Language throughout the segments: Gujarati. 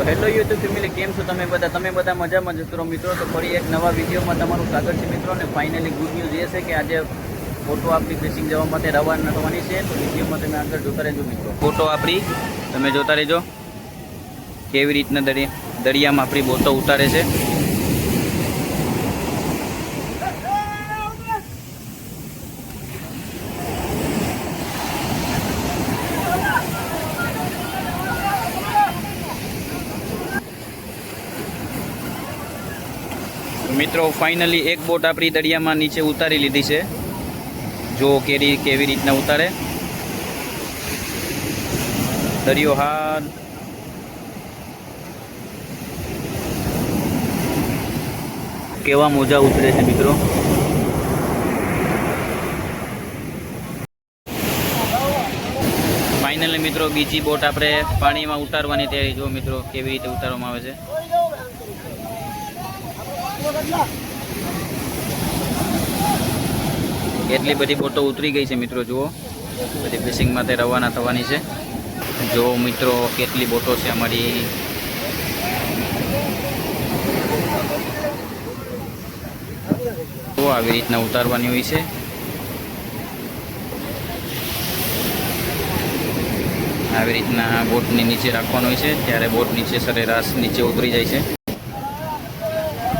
તો હેલો યુટ્યુબ ફેમિલી, કેમ છો તમે બધા? તમે બધા મજામાં જ કરો મિત્રો, તો ફરી એક નવા વિડીયોમાં તમારું સ્વાગત છે મિત્રો, અને ફાઇનલી ગુડ ન્યૂઝ એ છે કે આજે ફોટો આપણી ફિશિંગ જવા માટે રવાના થવાની છે. તો વિડીયોમાં તમે આગળ જોતા રહેજો મિત્રો. ફોટો આપણી, તમે જોતા રહેજો. કેવી રીતના દરિયા દરિયામાં આપણી બોટો ઉતારે છે. મિત્રો ફાઇનલી એક બોટ આપણી દરિયામાં નીચે ઉતારી લીધી છે. જો કેરી કેવી રીતના ઉતારે. દરિયો હાર કેવા મોજા ઉતરે છે મિત્રો. ફાઇનલી મિત્રો, બીજી બોટ આપણે પાણીમાં ઉતારવાની તૈયારી. જો મિત્રો, કેવી રીતે ઉતારવામાં આવે છે. એટલી બધી બોટો ઉતરી ગઈ છે મિત્રો, જુઓ. બધી ફિશિંગ માટે રવાના થવાની છે. જો મિત્રો, કેટલી બોટો છે અમારી. તો આવી રીતના ઉતારવાની હોય છે. આવી રીતના બોટની નીચે રાખવાનું હોય છે. ત્યારે બોટ નીચે સરેરાશ નીચે ઉતરી જાય છે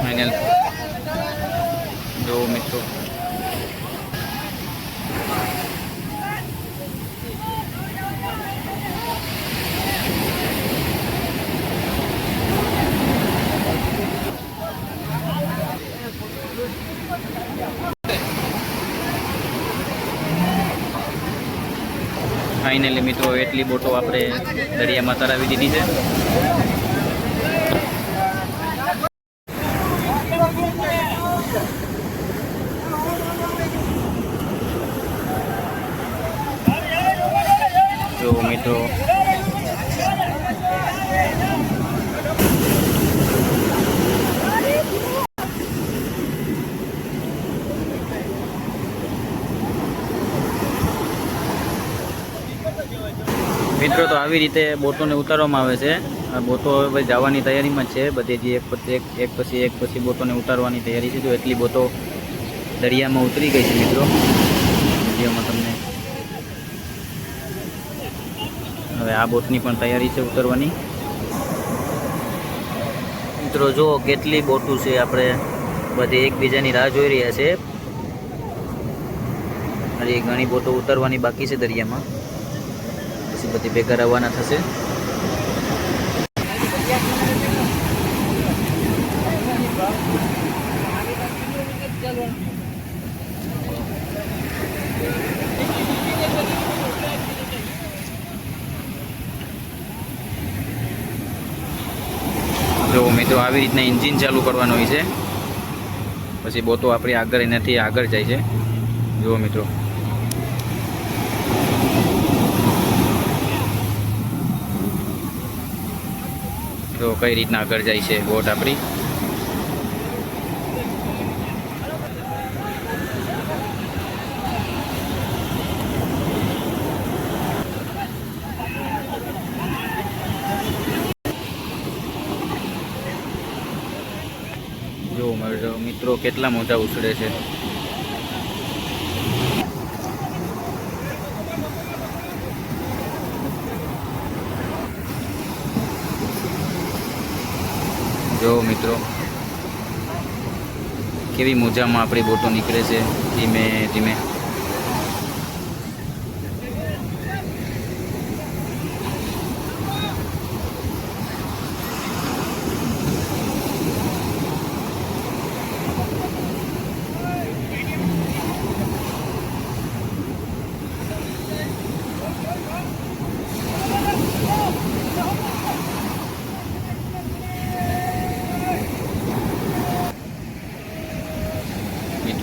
ફાઇનલ જો મિત્રો ફાઇનલી મિત્રો એટલી બોટો આપણે દરિયામાં તરાવી દીધી છે જો મિત્રો મિત્રો, તો આવી રીતે બોટોને ઉતારવામાં આવે છે. આ બોટો હવે જવાની તૈયારીમાં છે. બધી જે એક પછી એક એક પછી એક પછી બોટોને ઉતારવાની તૈયારી છે. જો એટલી બોટો દરિયામાં ઉતરી ગઈ છે, મિત્રો. વિડીયોમાં તમને હવે આ બોટની પણ તૈયારી છે ઉતરવાની. મિત્રો, જો કેટલી બોટું છે આપણે બધી એકબીજાની રાહ જોઈ રહ્યા છે. હજી ઘણી બોટો ઉતરવાની બાકી છે દરિયામાં. બધી ભેગા રવાના થશે. જો મિત્રો આવી રીતના એન્જિન ચાલુ કરવાનું હોય છે. પછી બોતો આપણી આગળ એનાથી આગળ જાય છે. જુઓ મિત્રો. તો કઈ રીતના આગળ જાય છે બોટ આપણી? જો મિત્રો કેટલા મોજા ઉછળે છે. જો મિત્રો. કેવી મોજામાં આપણી બોટો નીકળે છે. ધીમે ધીમે.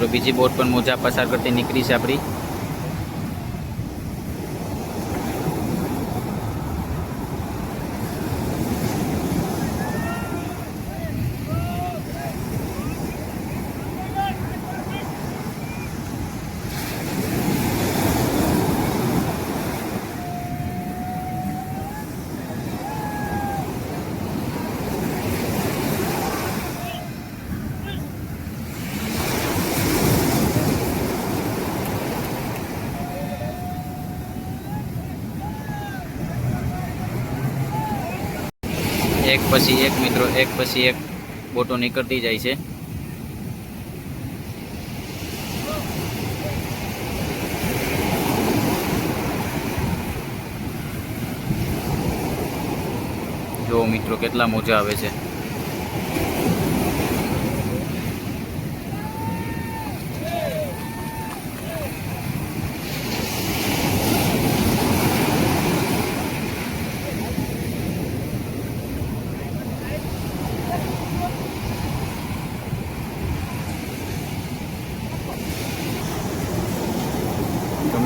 બીજી બોટ પણ મોજા પસાર કરતી નીકળી છે આપણી. એક પછી એક મિત્રો, એક પછી એક બોટો નીકળતી જાય છે. જો મિત્રો, કેટલા મોજા આવે છે.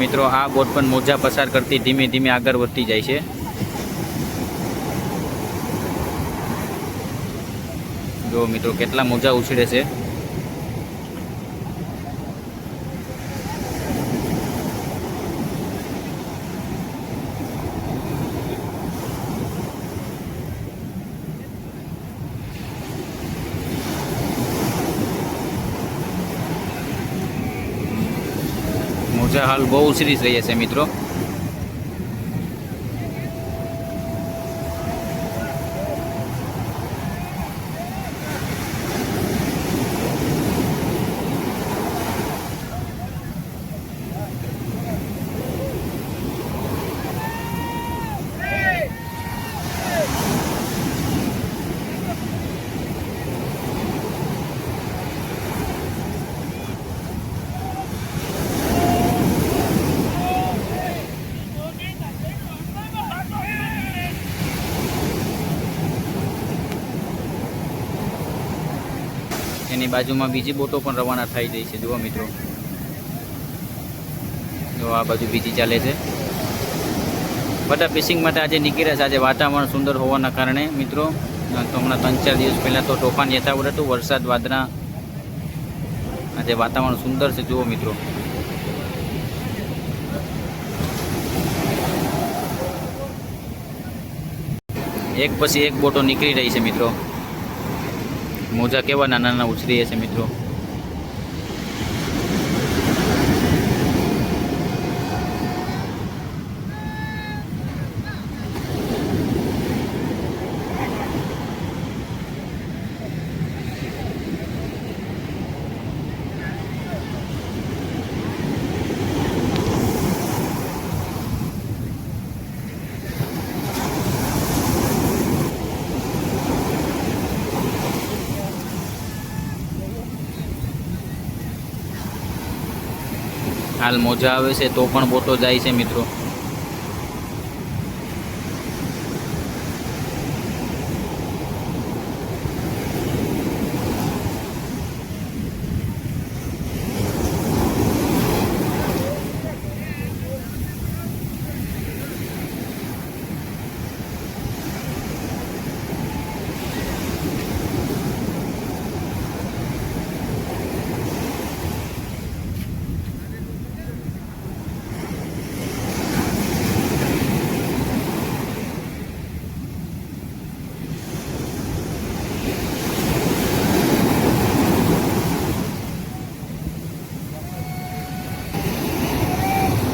મિત્રો, આ બોટ પણ મોજા પસાર કરતી ધીમે ધીમે આગળ વધતી જાય છે. જો મિત્રો, કેટલા મોજા ઉછળે છે મોજા હાલ બહુ ઉછરી રહીએ છે મિત્રો. એની બાજુમાં બીજી બોટો પણ રવાના થઈ જાય છે. જુઓ મિત્રો. જો આ બાજુ બીજી ચાલે છે. બધા ફિશિંગ માટે આજે નીકળ્યા છે. આજે વાતાવરણ સુંદર હોવાના કારણે મિત્રો તો હમણાં ત્રણ ચાર દિવસ પહેલાં તો તોફાન યથાવત હતું. વરસાદ, વાદળા, આજે વાતાવરણ સુંદર છે. જુઓ મિત્રો. એક પછી એક બોટો નીકળી રહી છે મિત્રો. મોજા કેવા નાના નાના ઉછરી છે મિત્રો? હાલ મોજા આવે છે તો પણ બોટો જાય છે મિત્રો.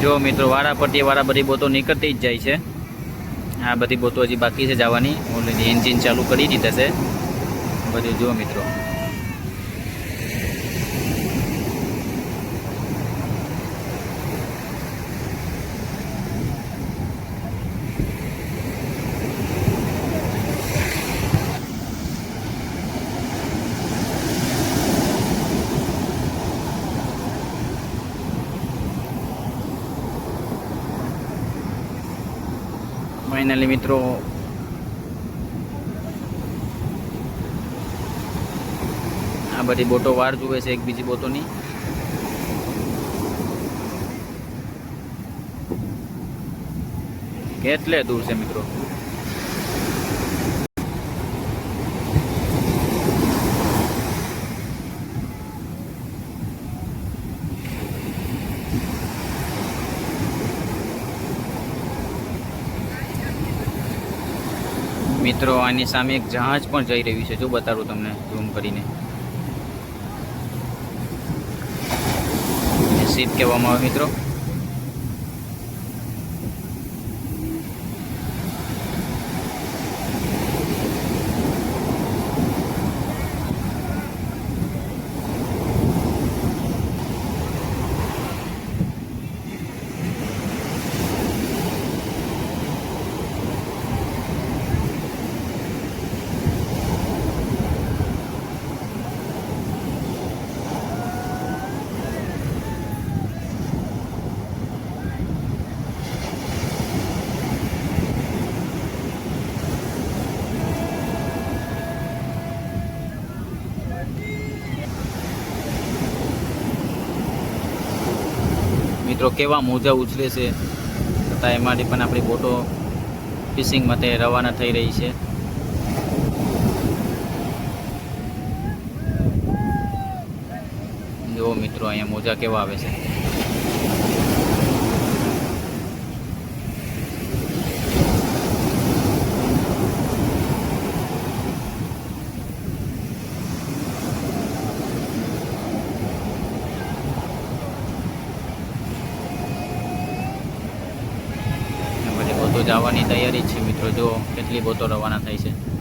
જો મિત્રો વારા પરથી વારા બધી બોતો નીકળતી જ જાય છે. આ બધી બોતો હજી બાકી છે જવાની. ઓલરેડી એન્જિન ચાલુ કરી દીધા છે. બધું જુઓ મિત્રો. ફાઇનલી મિત્રો આ બધી બોટો વાર જુએ છે એક બીજી બોટોની. કેટલે દૂર છે, મિત્રો? મિત્રો, આની સામે એક જહાજ પણ જઈ રહ્યું છે. જો બતાડું તમને ઝૂમ કરીને. શીપ કહેવામાં આવે, મિત્રો. મિત્રો કેવા મોજા ઉછળે છે છતાં એમાંથી પણ આપણી બોટો ફિશિંગ માટે રવાના થઈ રહી છે. જુઓ મિત્રો, અહીંયા મોજા કેવા આવે છે અને બધી બોટો જવાની તૈયારી છે મિત્રો. જો કેટલી બોટો રવાના થઈ છે.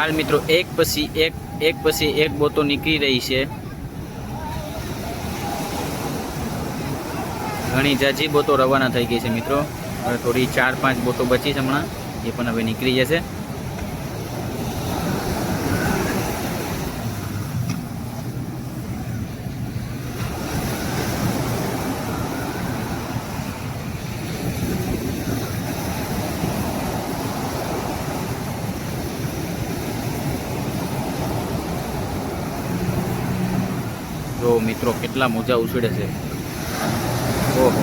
હાલ મિત્રો, એક પછી એક એક પછી એક બોતો નીકળી રહી છે. ઘણી જાજી બોતો રવાના થઈ ગઈ છે મિત્રો. હવે થોડી ચાર પાંચ બોતો બચી છે હમણાં. એ પણ હવે નીકળી જશે. મિત્રો, કેટલા મોજા ઉછળે છે. ઓહો.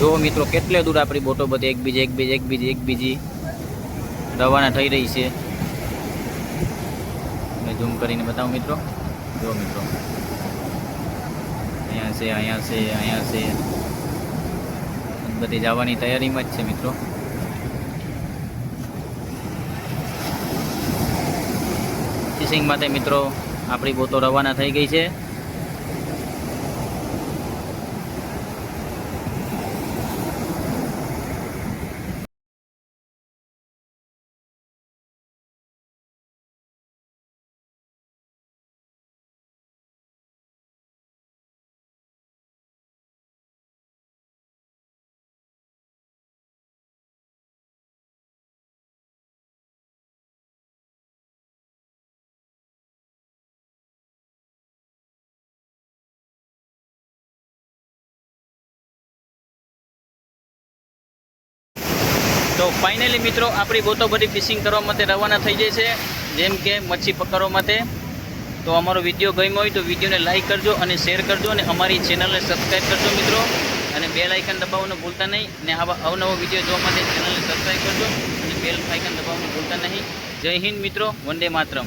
જો મિત્રો, કેટલે દૂર આપણી બોટો બધી એકબીજી એકબીજી એકબીજી એકબીજી રવાના થઈ રહી છે. મેં ઝૂમ કરીને બતાવું મિત્રો. જો મિત્રો. અહીંયા છે અહીંયા છે અહીંયા છે. બધી જવાની તૈયારીમાં જ છે મિત્રો. ફિશિંગ માટે મિત્રો આપણી બોતો રવાના થઈ ગઈ છે. તો ફાઇનલી મિત્રો, આપણી બોટો બધી ફિશિંગ કરવા માટે રવાના થઈ જાય છે. જેમ કે મચ્છી પકડવા માટે. તો અમારો વીડિયો ગમ્યો હોય તો વિડીયોને લાઇક કરજો અને શેર કરજો અને અમારી ચેનલને સબસ્ક્રાઈબ કરજો મિત્રો. અને બેલ આઇકન દબાવવાનું ભૂલતા નહીં. અને આવા અવનવો વીડિયો જોવા માટે ચેનલને સબસ્ક્રાઈબ કરજો અને બેલ આઇકન દબાવવાનું ભૂલતા નહીં. જય હિન્દ મિત્રો, વંદે માતરમ.